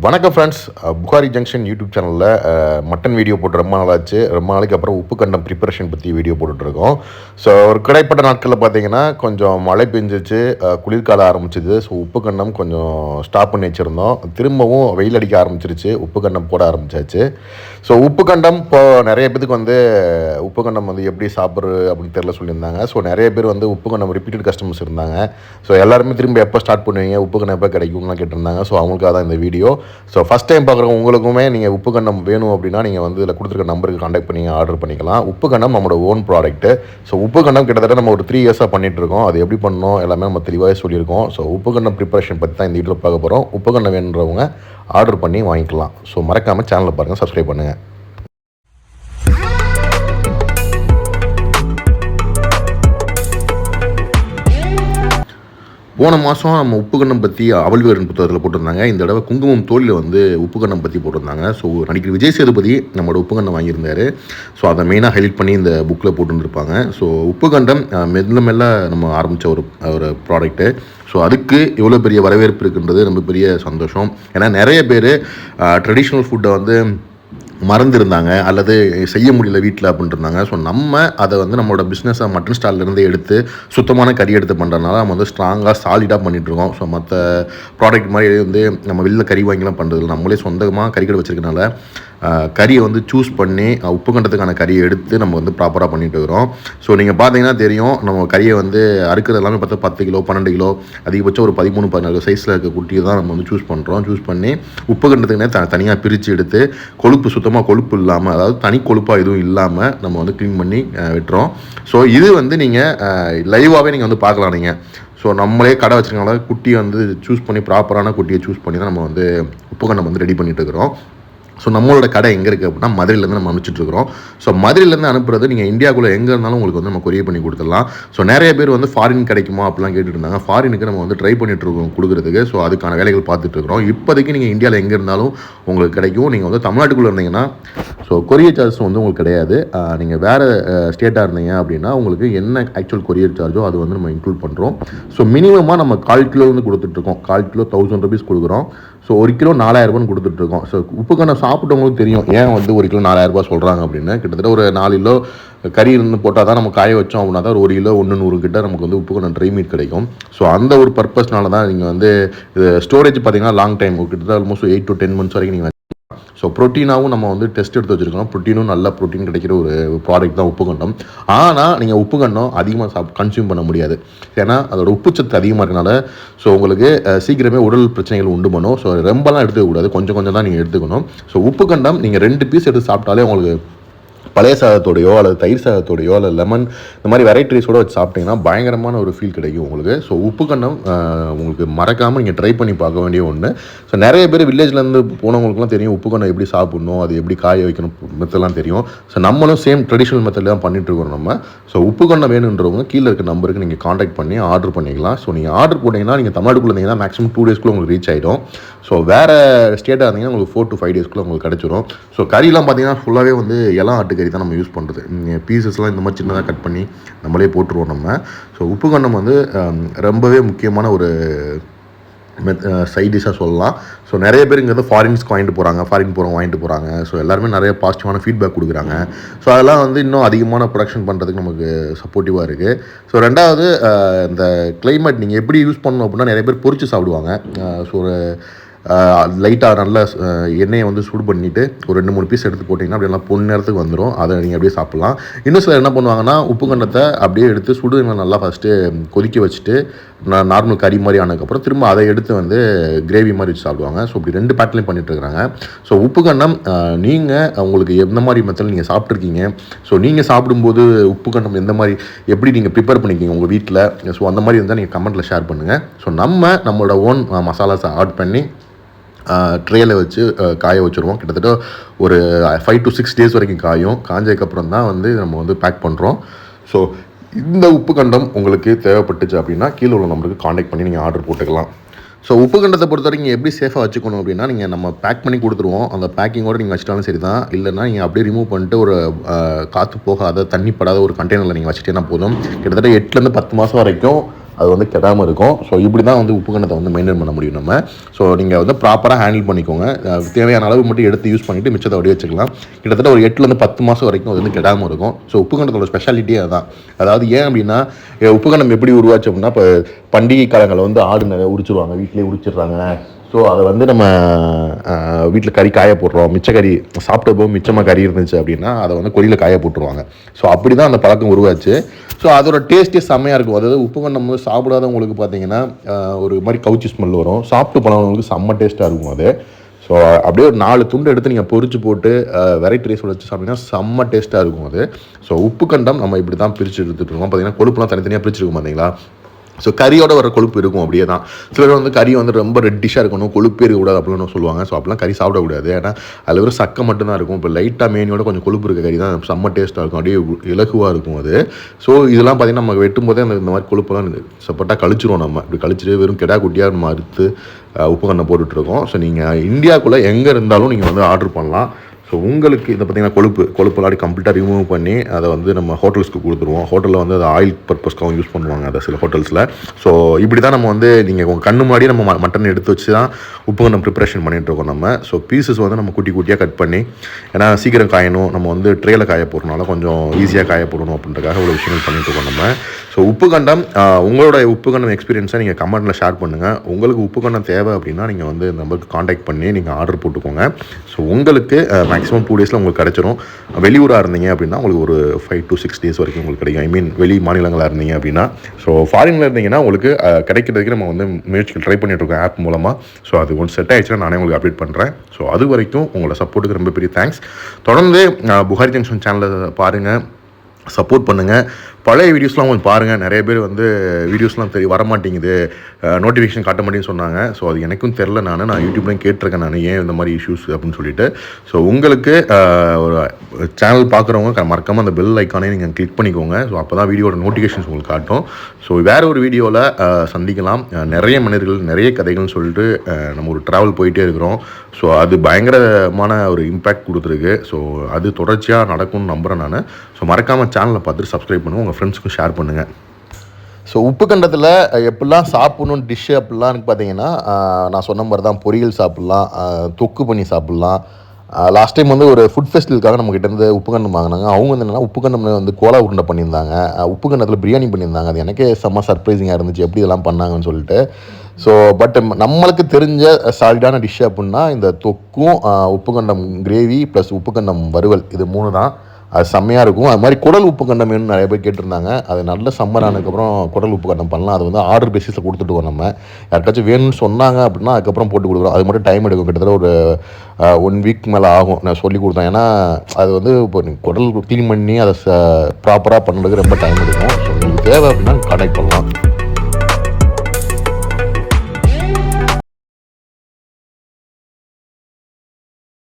வணக்கம் friends Bukhari junction YouTube சேனலில் mutton video போட்டு ரொம்ப நாளாச்சு. ரொம்ப நாளைக்கு அப்புறம் உப்பு கண்டம் ப்ரிப்பரேஷன் பற்றி வீடியோ போட்டுட்ருக்கோம் ஸோ ஒரு கிடைப்பட்ட நாட்களில் பார்த்தீங்கன்னா கொஞ்சம் மழை பெஞ்சிச்சு. குளிர்காலம் ஆரம்பிச்சிது. ஸோ உப்பு கண்டம் கொஞ்சம் ஸ்டாப் பண்ணி வச்சுருந்தோம். திரும்பவும் வெயில் அடிக்க ஆரம்பிச்சிருச்சு. உப்பு கண்டம் போட ஆரம்பிச்சாச்சு. ஸோ உப்பு கண்டம் இப்போ நிறைய பேத்துக்கு வந்து உப்பு கண்டம் வந்து எப்படி சாப்பிட்றது அப்படின்னு தெரியல சொல்லியிருந்தாங்க. ஸோ நிறைய பேர் வந்து உப்பு கண்டம் ரிப்பீட்டட் கஸ்டமர்ஸ் இருந்தாங்க. ஸோ எல்லாருமே திரும்ப எப்போ ஸ்டார்ட் பண்ணுவீங்க? உப்பு கண்டம் எப்போ கிடைக்கும்லாம் கேட்டிருந்தாங்க. ஸோ அவங்களுக்காக தான் இந்த வீடியோ ஸோ ஃபஸ்ட் டைம் பார்க்குறவங்க உங்களுக்குமே நீங்கள் உப்பு கண்டம் வேணும் அப்படின்னா நீங்கள் வந்து இதில் கொடுத்துருக்க நம்பருக்கு காண்டாக்ட் பண்ணி ஆர்டர் பண்ணிக்கலாம். உப்பு கண்டம் நம்மளோட ஓன் ப்ராடக்ட்டு ஸோ உப்பு கண்டம் கிட்டத்தட்ட நம்ம ஒரு த்ரீ இயர்ஸாக பண்ணிட்டு இருக்கோம். அது எப்படி பண்ணணும்? எல்லாமே நம்ம தெளிவாகவே சொல்லியிருக்கோம். ஸோ உப்பு கண்டம் ப்ரிப்பரேஷன் பற்றி தான் இந்த வீட்டில் பார்க்க போகிறோம் உப்பு கண்டம் வேணுன்றவங்க ஆர்டர் பண்ணி வாங்கிக்கலாம். ஸோ மறக்காமல் சேனலை பாருங்கள் சப்ஸ்கிரைப் பண்ணுங்கள் போன மாதம் நம்ம உப்புக்கண்ணம் பற்றி அவல்வீரன் புத்தகத்தில் போட்டிருந்தாங்க. இந்த தடவை குங்குமம் தோலில் வந்து உப்புக்கண்ணம் பற்றி போட்டிருந்தாங்க. ஸோ நடிகர் விஜய் சேதுபதி நம்மளோட உப்புக்கண்டம் வாங்கியிருந்தார். ஸோ அதை மெயினாக ஹைலைட் பண்ணி இந்த புக்கில் போட்டுருந்துருப்பாங்க. ஸோ உப்புக்கண்டம் மெல்ல மெல்ல நம்ம ஆரம்பித்த ஒரு ஒரு ப்ராடக்ட்டு ஸோ அதுக்கு எவ்வளோ பெரிய வரவேற்பு இருக்குன்றது ரொம்ப பெரிய சந்தோஷம். ஏன்னா நிறைய பேர் ட்ரெடிஷ்னல் ஃபுட்டை வந்து மறந்துருந்தாங்க அல்லது செய்ய முடியல வீட்டில் அப்படின்ட்டு இருந்தாங்க ஸோ நம்ம அதை வந்து நம்மளோட பிஸ்னஸை மட்டன் ஸ்டால்லேருந்து எடுத்து சுத்தமான கறி எடுத்து பண்ணுறதுனால நம்ம வந்து ஸ்ட்ராங்காக சாலிடாக பண்ணிகிட்ருக்கோம் ஸோ மற்ற ப்ராடக்ட் மாதிரி வந்து நம்ம வெளில கறி வாங்கிலாம் பண்ணுறதில்ல நம்மளே சொந்தமாக கறி கடை கறியை வந்து சூஸ் பண்ணி உப்பு கண்டத்துக்கான கறியை எடுத்து நம்ம வந்து ப்ராப்பராக பண்ணிட்டு இருக்கிறோம் ஸோ நீங்கள் பார்த்தீங்கன்னா தெரியும் நம்ம கறியை வந்து அறுக்கிறது எல்லாமே பார்த்தா பத்து கிலோ பன்னெண்டு கிலோ அதிகபட்சம் ஒரு பதிமூணு பதினாலு சைஸில் இருக்க குட்டியை தான் நம்ம வந்து சூஸ் பண்ணுறோம் சூஸ் பண்ணி உப்பு கண்டத்துக்குனே த தனியாக பிரித்து எடுத்து கொழுப்பு சுத்தமாக கொழுப்பு இல்லாமல் அதாவது தனி கொழுப்பாக எதுவும் இல்லாமல் நம்ம வந்து க்ளீன் பண்ணி விட்டுறோம். ஸோ இது வந்து நீங்கள் லைவாகவே நீங்கள் வந்து பார்க்கலாம் நீங்கள் ஸோ நம்மளே கடை வச்சுருக்கனால குட்டியை வந்து சூஸ் பண்ணி ப்ராப்பரான குட்டியை சூஸ் பண்ணி தான் நம்ம வந்து உப்பு கண்டம் வந்து ரெடி பண்ணிட்டு இருக்கிறோம். ஸோ நம்மளோட கடை எங்கே இருக்குது அப்படின்னா மதுரையிலேருந்து நம்ம அனுப்பிச்சிட்ருக்கிறோம் ஸோ மதுரையிலேருந்து அனுப்புறது நீங்கள் இந்தியாவுக்குள்ளே எங்கே இருந்தாலும் உங்களுக்கு வந்து நம்ம கொரியர் பண்ணி கொடுத்துடலாம். ஸோ நிறைய பேர் வந்து ஃபாரின் கிடைக்குமா அப்படிலாம் கேட்டுட்டு இருந்தாங்க. ஃபாரினுக்கு நம்ம வந்து ட்ரை பண்ணிட்டு இருக்கோம் கொடுக்குறதுக்கு. ஸோ அதுக்கான வேலைகள் பார்த்துட்டு இருக்கிறோம். இப்போதைக்கு நீங்கள் இந்தியாவில் எங்கே இருந்தாலும் உங்களுக்கு கிடைக்கும். நீங்கள் வந்து தமிழ்நாட்டுக்குள்ளே இருந்தீங்கன்னா ஸோ கொரியர் சார்ஜ் வந்து உங்களுக்கு கிடையாது. நீங்கள் வேறு ஸ்டேட்டாக இருந்தீங்க அப்படின்னா உங்களுக்கு என்ன ஆக்சுவல் கொரியர் சார்ஜோ அது வந்து நம்ம இன்க்ளூட் பண்ணுறோம் ஸோ மினிமமாக நம்ம கால் கிலோ வந்து கொடுத்துட்ருக்கோம் கால் கிலோ தௌசண்ட் ருபீஸ் கொடுக்குறோம். ஸோ ஒரு கிலோ நாலாயிரரூபான்னு கொடுத்துட்ருக்கோம். ஸோ உப்பு சாப்பிட்டவங்களுக்கு தெரியும். ஏன் வந்து ஒரு கிலோ நாலாயிரரூபா சொல்கிறாங்க அப்படின்னு? கிட்டத்தட்ட ஒரு நாலு கிலோ கறி இருந்து போட்டால் தான் நம்ம காய வச்சோம் அப்படின்னா தான் ஒரு கிலோ ஒன்று நூறு கிட்ட நமக்கு வந்து உப்பு ட்ரை மீட் கிடைக்கும். ஸோ அந்த ஒரு பர்பஸ்னால தான் நீங்கள் வந்து இது ஸ்டோரேஜ் பார்த்தீங்கன்னா லாங் டைம் கிட்டத்தட்ட almost eight to ten months வரைக்கும் நீங்கள் ஸோ ப்ரோட்டீனாகவும் நம்ம வந்து டெஸ்ட் எடுத்து வச்சுருக்கோம். ப்ரோட்டீனும் நல்ல ப்ரோட்டீன் கிடைக்கிற ஒரு ப்ராடக்ட் தான் உப்புக்கண்டம். ஆனால் நீங்கள் உப்பு கண்டம் அதிகமாக சாப் கன்சியூம் பண்ண முடியாது. ஏன்னா அதோட உப்புச்சத்து அதிகமாக இருக்கனால ஸோ உங்களுக்கு சீக்கிரமே உடல் பிரச்சனைகள் உண்டு பண்ணும். ஸோ ரொம்பலாம் எடுத்துக்கக்கூடாது. கொஞ்சம் கொஞ்சம் தான் நீங்கள் எடுத்துக்கணும். ஸோ உப்பு கண்டம் நீங்கள் ரெண்டு பீஸ் எடுத்து சாப்பிட்டாலே உங்களுக்கு பழைய சாதத்தோடையோ அல்லது தயிர் சாதத்தோடையோ அல்லது லெமன் இந்த மாதிரி வெரைட்டிஸோட வச்சு சாப்பிட்டீங்கன்னா பயங்கரமான ஒரு ஃபீல் கிடைக்கும் உங்களுக்கு. ஸோ உப்பு கண்ணம் உங்களுக்கு மறக்காமல் நீங்கள் ட்ரை பண்ணி பார்க்க வேண்டிய ஒன்று ஸோ நிறைய பேர் வில்லேஜ்லேருந்து போனவங்களுக்குலாம் தெரியும் உப்பு கண்ணம் எப்படி சாப்பிடணும் அது எப்படி காய வைக்கணும் மெத்தெல்லாம் தெரியும். ஸோ நம்மளும் சேம் ட்ரெடிஷ்னல் மெத்தடில் தான் பண்ணிட்டு இருக்கோம் நம்ம. ஸோ உப்பு கண்ணம் வேணுன்றவங்க கீழே இருக்க நம்பருக்கு நீங்கள் காண்டாக்ட் பண்ணி ஆர்டர் பண்ணிக்கலாம். ஸோ நீங்கள் ஆர்டர் போட்டிங்கன்னா நீங்கள் தமிழ்நாட்டுக்குள்ள இருந்தீங்கன்னா மேக்ஸிமம் டூ டேஸ்க்குள்ள உங்களுக்கு ரீச் ஆகிடும் ஸோ வேறு ஸ்டேட்டாக இருந்தீங்கன்னா உங்களுக்கு ஃபோர் டு ஃபைவ் டேஸ்க்குள்ளே உங்களுக்கு கிடச்சிரும். ஸோ கறிலாம் பார்த்தீங்கன்னா ஃபுல்லாகவே வந்து இளம் ஆட்டுக்கறி தான் நம்ம யூஸ் பண்ணுறது பீசஸ்லாம் இந்த மாதிரி சின்னதாக கட் பண்ணி நம்மளே போட்டுருவோம் நம்ம. ஸோ உப்பு கண்டம் வந்து ரொம்பவே முக்கியமான ஒரு மெத் சைட் டிஷ்ஷாக சொல்லலாம். ஸோ நிறைய பேர் இங்கே வந்து ஃபாரின்ஸ்க்கு வாங்கிட்டு போகிறாங்க ஃபாரின் போகிறவங்க வாங்கிட்டு போகிறாங்க ஸோ எல்லாருமே நிறைய பாசிட்டிவான ஃபீட்பேக் கொடுக்குறாங்க. ஸோ அதெல்லாம் வந்து இன்னும் அதிகமான ப்ரொடக்ஷன் பண்ணுறதுக்கு நமக்கு சப்போர்ட்டிவாக இருக்குது ஸோ ரெண்டாவது இந்த கிளைமேட் நீங்கள் எப்படி யூஸ் பண்ணணும் அப்படின்னா நிறைய பேர் பொறிச்சு சாப்பிடுவாங்க. ஸோ ஒரு லைட்டாக நல்ல எண்ணெயை வந்து சூடு பண்ணிவிட்டு ஒரு ரெண்டு மூணு பீஸ் எடுத்து போட்டிங்கன்னா அப்படியே நல்லா பொண்ணு நேரத்துக்கு வந்துடும் அதை நீங்கள் அப்படியே சாப்பிட்லாம். இன்னும் சிலர் என்ன பண்ணுவாங்கன்னா உப்பு கண்டத்தை அப்படியே எடுத்து சுடு நல்லா ஃபஸ்ட்டு கொதிக்க வச்சுட்டு நான் நார்மல் கறி மாதிரி ஆனதுக்கப்புறம் திரும்ப அதை எடுத்து வந்து கிரேவி மாதிரி வச்சு சாப்பிடுவாங்க. ஸோ இப்படி ரெண்டு பேட்லையும் பண்ணிட்டு ஸோ உப்பு கண்டம் நீங்கள் உங்களுக்கு எந்த மாதிரி மெத்தடில் நீங்கள் சாப்பிட்ருக்கீங்க ஸோ நீங்கள் சாப்பிடும்போது உப்பு கண்டம் எந்த மாதிரி எப்படி நீங்கள் ப்ரிப்பேர் பண்ணிக்கிங்க உங்கள் வீட்டில் ஸோ அந்த மாதிரி இருந்தால் நீங்கள் கமெண்ட்டில் ஷேர் பண்ணுங்கள் ஸோ நம்ம நம்மளோட ஓன் மசாலாஸை ஆட் பண்ணி ட்ரேயில் வச்சு காய வச்சுருவோம். கிட்டத்தட்ட ஒரு ஃபைவ் டு சிக்ஸ் டேஸ் வரைக்கும் காயும். காஞ்சதுக்கப்புறம் தான் வந்து நம்ம வந்து பேக் பண்ணுறோம் ஸோ இந்த உப்பு கண்டம் உங்களுக்கு தேவைப்பட்டுச்சு அப்படின்னா கீழே உள்ள நம்பருக்கு காண்டாக்ட் பண்ணி நீங்கள் ஆர்டர் போட்டுக்கலாம். ஸோ உப்பு கண்டத்தை பொறுத்த வரைக்கும் எப்படி சேஃபாக வச்சுக்கணும் அப்படின்னா நீங்கள் நம்ம பேக் பண்ணி கொடுத்துருவோம். அந்த பேக்கிங்கோட நீங்கள் வச்சிட்டாலும் சரி தான் இல்லைன்னா நீங்கள் அப்படியே ரிமூவ் பண்ணிட்டு ஒரு காற்று போகாத தண்ணி படாத ஒரு கண்டெய்னரில் நீங்கள் வச்சுட்டேன்னா போதும். கிட்டத்தட்ட எட்டுலேருந்து பத்து மாதம் வரைக்கும் அது வந்து கெடாமல் இருக்கும். ஸோ இப்படி தான் வந்து உப்பு கண்ணத்தை வந்து மெயின்டைன் பண்ண முடியும் நம்ம. ஸோ நீங்கள் வந்து ப்ராப்பராக ஹேண்டில் பண்ணிக்கோங்க. தேவையான அளவு மட்டும் எடுத்து யூஸ் பண்ணிவிட்டு மிச்சத்தை அப்படியே வச்சுக்கலாம். கிட்டத்தட்ட ஒரு எட்டுலேருந்து பத்து மாதம் வரைக்கும் அது வந்து கெடாமல் இருக்கும். ஸோ உப்பு கண்டத்தோட ஸ்பெஷாலிட்டியே அதான். அதாவது ஏன் அப்படின்னா உப்பு கண்டம் எப்படி உருவாச்சு அப்படின்னா இப்போ பண்டிகை காலங்களில் வந்து ஆடு நிறைய உரிச்சிருவாங்க. வீட்டிலேயே உரிச்சிடுறாங்க. ஸோ அதை வந்து நம்ம வீட்டில் கறி காய போடுறோம். மிச்ச கறி சாப்பிட்டப்போ மிச்சமாக கறி இருந்துச்சு அப்படின்னா அதை வந்து கொடியில் காய போட்டுருவாங்க. ஸோ அப்படி தான் அந்த பழக்கம் உருவாச்சு. ஸோ அதோட டேஸ்ட்டே செம்மையாக இருக்கும். அதாவது உப்பு கண்டம் சாப்பிடாதவங்களுக்கு பார்த்தீங்கன்னா ஒரு மாதிரி கவுச்சி ஸ்மெல் வரும். சாப்பிட்டு பழகவங்களுக்கு செம்ம டேஸ்ட்டாக இருக்கும் அது. ஸோ அப்படியே ஒரு நாலு துண்டு எடுத்து நீங்கள் பொறிச்சு போட்டு வெரைட்டி ரைஸ் வச்சு சாப்பிட்டீங்கன்னா செம்ம டேஸ்ட்டாக இருக்கும் அது. ஸோ உப்பு கண்டம் நம்ம இப்படி தான் பிரித்து எடுத்துகிட்டு இருக்கோம். பார்த்தீங்கன்னா கொழுப்புலாம் தனித்தனியாக பிரிச்சிருக்கோம் பார்த்தீங்களா? ஸோ கறியோட வர கொழுப்பு இருக்கும் அப்படியே தான். சில பேர் வந்து கறி வந்து ரொம்ப ரெட்டிஷாக இருக்கணும் கொழுப்பே இருக்கக்கூடாது அப்படின்னு சொல்லுவாங்க. ஸோ அப்படிலாம் கறி சாப்பிடக்கூடாது ஏன்னா அதில் வெறும் சக்கை மட்டும்தான் இருக்கும். இப்போ லைட்டாக மேனியோட கொஞ்சம் கொழுப்பு இருக்க கறி தான் செம்ம டேஸ்ட்டாக இருக்கும். அப்படியே இலகுவாக இருக்கும் அது. ஸோ இதெல்லாம் பார்த்தீங்கன்னா நம்ம வெட்டும் போதே அந்த இந்த மாதிரி கொழுப்பெல்லாம் சப்போட்டாக கழிச்சிருவோம் நம்ம. இப்படி கழிச்சிட்டு வெறும் கெடா குட்டியாக நம்ம அறுத்து உப்பு கண்ணை போட்டுட்ருக்கோம் ஸோ நீங்கள் இந்தியாவுக்குள்ளே எங்கே இருந்தாலும் நீங்கள் வந்து ஆர்டர் பண்ணலாம். ஸோ உங்களுக்கு இதை பார்த்தீங்கன்னா கொழுப்பு கொழுப்பெல்லாம் கம்ப்ளீட்டாக ரிமூவ் பண்ணி அதை வந்து நம்ம ஹோட்டல்ஸ்க்கு கொடுத்துருவோம். ஹோட்டலில் வந்து அதை ஆயில் பர்பஸ்க்காகவும் யூஸ் பண்ணுவாங்க அதை சில ஹோட்டல்ஸில் ஸோ இப்படி தான் நம்ம வந்து நீங்கள் உங்கள் கண்ணு முன்னாடி நம்ம ம- மட்டன் எடுத்து வச்சு தான் உப்பு நம்ம ப்ரிப்பரேஷன் பண்ணிகிட்ருக்கோம் நம்ம. ஸோ பீசஸ் வந்து நம்ம குட்டி குட்டியாக கட் பண்ணி ஏன்னா சீக்கிரம் காயணும். நம்ம வந்து ட்ரேயில் காய போடுறனால கொஞ்சம் ஈஸியாக காய போடணும் அப்படின்றக்காக இவ்வளோ விஷயங்கள் பண்ணிகிட்ருக்கோம் நம்ம. ஸோ உப்பு கண்டம் உங்களோட உப்பு கண்டம் எக்ஸ்பீரியன்ஸை நீங்கள் கமெண்ட்டில் ஷேர் பண்ணுங்கள் உங்களுக்கு உப்பு கண்டம் தேவை அப்படின்னா நீங்கள் வந்து இந்த நம்பருக்கு காண்டாக்ட் பண்ணி நீங்கள் ஆர்டர் போட்டுக்கோங்க. ஸோ உங்களுக்கு மேக்ஸிமம் டூ டேஸில் உங்களுக்கு கிடச்சிரும். வெளியூராக இருந்தீங்க அப்படின்னா உங்களுக்கு ஒரு ஃபைவ் டு சிக்ஸ் டேஸ் வரைக்கும் உங்களுக்கு கிடைக்கும். ஐ மீன் வெளி மாநிலங்களாக இருந்தீங்க அப்படின்னா. ஸோ ஃபாரினில் இருந்தீங்கன்னா உங்களுக்கு கிடைக்கிறதுக்கு நம்ம வந்து முயற்சிகள் ட்ரை பண்ணிட்டுருக்கோம் ஆப் மூலமாக ஸோ அது கொஞ்சம் செட் ஆயிடுச்சுன்னா நானே உங்களுக்கு அப்டேட் பண்ணுறேன் ஸோ அது வரைக்கும் உங்களோட சப்போர்ட்டுக்கு ரொம்ப பெரிய தேங்க்ஸ் தொடர்ந்து புகாரி ஜங்ஷன் சேனலை பாருங்கள் சப்போர்ட் பண்ணுங்கள் பழைய வீடியோஸ்லாம் கொஞ்சம் பாருங்கள் நிறைய பேர் வந்து வீடியோஸ்லாம் தெரிய வரமாட்டேங்குது. நோட்டிஃபிகேஷன் காட்ட மாட்டேன்னு சொன்னாங்க. ஸோ அது எனக்கும் தெரில நான். நான் யூடியூப்லையும் கேட்டிருக்கேன் நான். ஏன் இந்த மாதிரி இஷ்யூஸ் அப்படின்னு சொல்லிட்டு. ஸோ உங்களுக்கு ஒரு சேனல் பார்க்குறவங்க மறக்காமல் அந்த பெல் ஐக்கானே நீங்கள் கிளிக் பண்ணிக்கோங்க. ஸோ அப்போ தான் வீடியோட நோட்டிஃபிகேஷன்ஸ் உங்களுக்கு காட்டும். ஸோ வேற ஒரு வீடியோவில் சந்திக்கலாம். நிறைய மனிதர்கள் நிறைய கதைகள்னு சொல்லிட்டு நம்ம ஒரு ட்ராவல் போயிட்டே இருக்கிறோம். ஸோ அது பயங்கரமான ஒரு இம்பேக்ட் கொடுத்துருக்கு. ஸோ அது தொடர்ச்சியாக நடக்கும்னு நம்புகிறேன் நான். ஸோ மறக்காமல் சேனலை பார்த்துட்டு சப்ஸ்கிரைப் பண்ணுவோம் உங்கள் ஃப்ரெண்ட்ஸ்க்கும் ஷேர் பண்ணுங்கள் ஸோ உப்பு கண்டத்தில் எப்படிலாம் சாப்பிடணும் டிஷ்ஷு அப்படிலாம் பார்த்தீங்கன்னா நான் சொன்ன மாதிரி தான் பொரியல் சாப்பிட்லாம் தொக்கு பண்ணி சாப்பிட்லாம். லாஸ்ட் டைம் வந்து ஒரு ஃபுட் ஃபெஸ்டிவலுக்காக நம்ம இருந்து உப்பு கண்டம் வாங்கினாங்க. அவங்க வந்து என்னென்னா உப்பு வந்து கோலா உருண்டை பண்ணியிருந்தாங்க. உப்புக்கண்டத்தில் உப்பு கண்டத்தில் பிரியாணி பண்ணியிருந்தாங்க. அது எனக்கே செம்ம சர்ப்ரைசிங்காக இருந்துச்சு. எப்படி இதெல்லாம் பண்ணாங்கன்னு சொல்லிட்டு. ஸோ பட் நம்மளுக்கு தெரிஞ்ச சாலிடான டிஷ் அப்படின்னா இந்த தொக்கும் உப்பு கண்டம் கிரேவி ப்ளஸ் உப்பு கண்டம் வறுவல். இது மூணு தான். அது செம்மையாக இருக்கும். அது மாதிரி குடல் உப்பு கண்டம் வேணும்னு நிறைய பேர் கேட்டிருந்தாங்க. அது நல்ல சம்மர் ஆனதுக்கப்புறம் குடல் உப்பு கண்டம் பண்ணலாம். அது வந்து ஆர்டர் பேசிஸில் கொடுத்துட்டுவோம் நம்ம. யாருக்காச்சும் வேணும்னு சொன்னாங்க அப்படின்னா அதுக்கப்புறம் போட்டு கொடுக்குறோம். அது மட்டும் டைம் எடுக்கும். கிட்டத்தட்ட ஒரு ஒன் வீக் மேலே ஆகும். நான் சொல்லி கொடுத்தேன். ஏன்னா அது வந்து இப்போ குடல் க்ளீன் பண்ணி அதை ப்ராப்பராக பண்ணுறதுக்கு ரொம்ப டைம் எடுக்கும். ஸோ உங்களுக்கு தேவை அப்படின்னா கனெக்ட் பண்ணலாம்